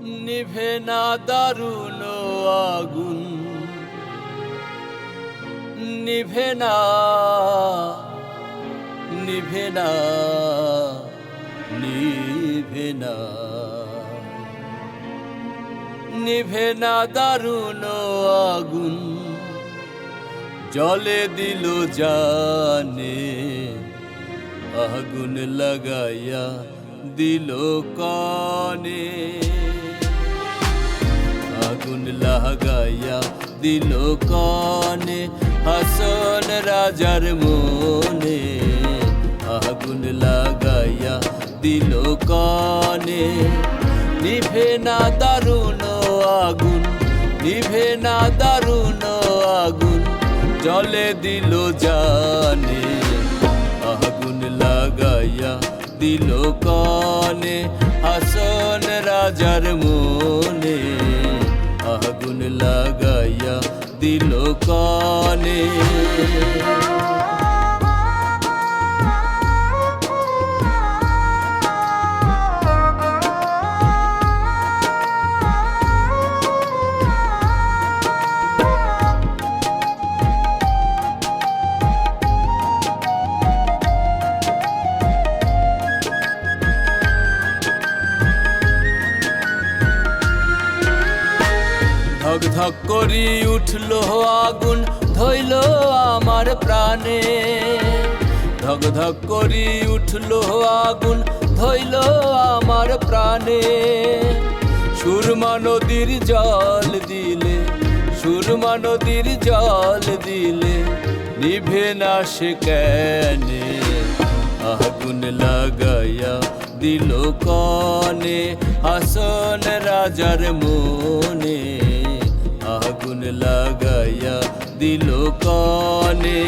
নিভে না দারুণ আগুন। নিভে না নিভে না নিভে না। নিভে না দারুণ আগুন, জলে দিল জানে। আগুন লাগাইয়া দিল কানে। আগুন লাগাইয়া দিল কানে। হাসন রাজার মনে আগুন লাগাইয়া দিল কানে। নিভে না দারুণ আগুন, নিভে না দারুণ আগুন, জলে দিল জানে। আগুন লাগাইয়া দিল কানে। হাসন রাজার মনে দিল ধক করি উঠল আগুন, ধইল আমার প্রাণে। ধক ধক করি উঠল আগুন, ধইল আমার প্রাণে। সুরমা নদীর জল দিলে, সুরমা নদীর জল দিলে, নিভে না সে কেনে। আগুন লাগাইয়া দিল কনে, হাসন রাজার মনে। আগুন লাগাইয়া দিল কনে।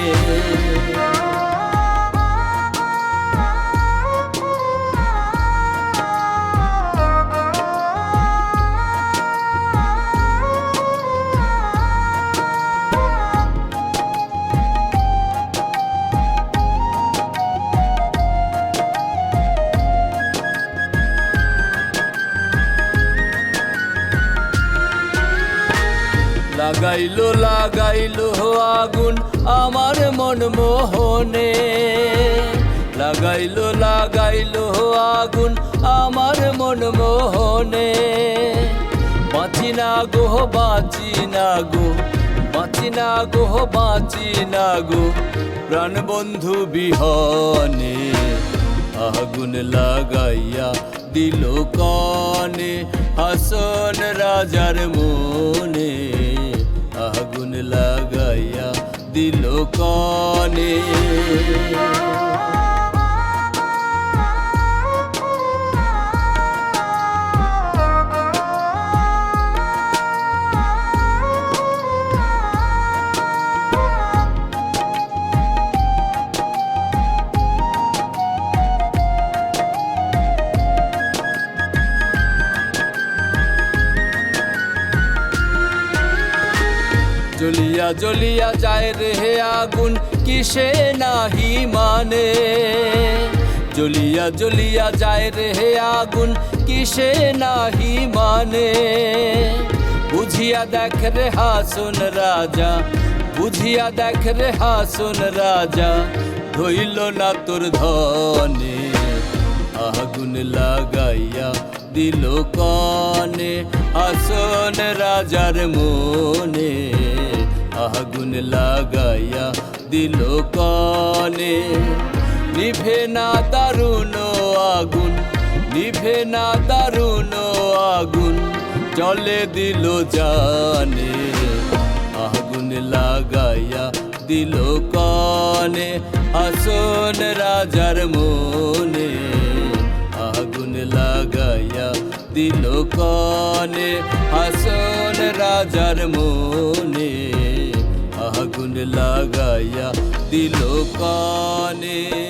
লাগাইলো লাগাইলো আগুন আমার মন মোহনে। লাগাইলো লাগাইলো আগুন আমার মন মোহনে। বাঁচি না গো, বাঁচি না গো, বাঁচি না গো, বাঁচি না গো, প্রাণ বন্ধু বিহনে। আগুন লাগাইয়া দিল কনে, হাসন রাজার মনে। আগুন লাগাইয়া দিল কনে। জ্বলিয়া জ্বলিয়া যায় রে আগুন, কিসে নাহি মানে? জ্বলিয়া জ্বলিয়া যায় রে আগুন, কিসে নাহি মানে? বুঝিয়া দেখ রে হাসুন রাজা, বুঝিয়া দেখ রে হাসুন রাজা, ধইল না তোর ধনে। আগুন লাগাইয়া দিল কনে আসন রাজার মনে। আগুন লাগাইয়া দিল কনে। নিভে না দারুণ আগুন, নিভে না দারুণ আগুন, জলে দিল জানে। আগুন লাগাইয়া দিল কনে আসন রাজার মনে। দিল কনে হাসন রাজার মনে আগুন লাগাইয়া দিল কনে।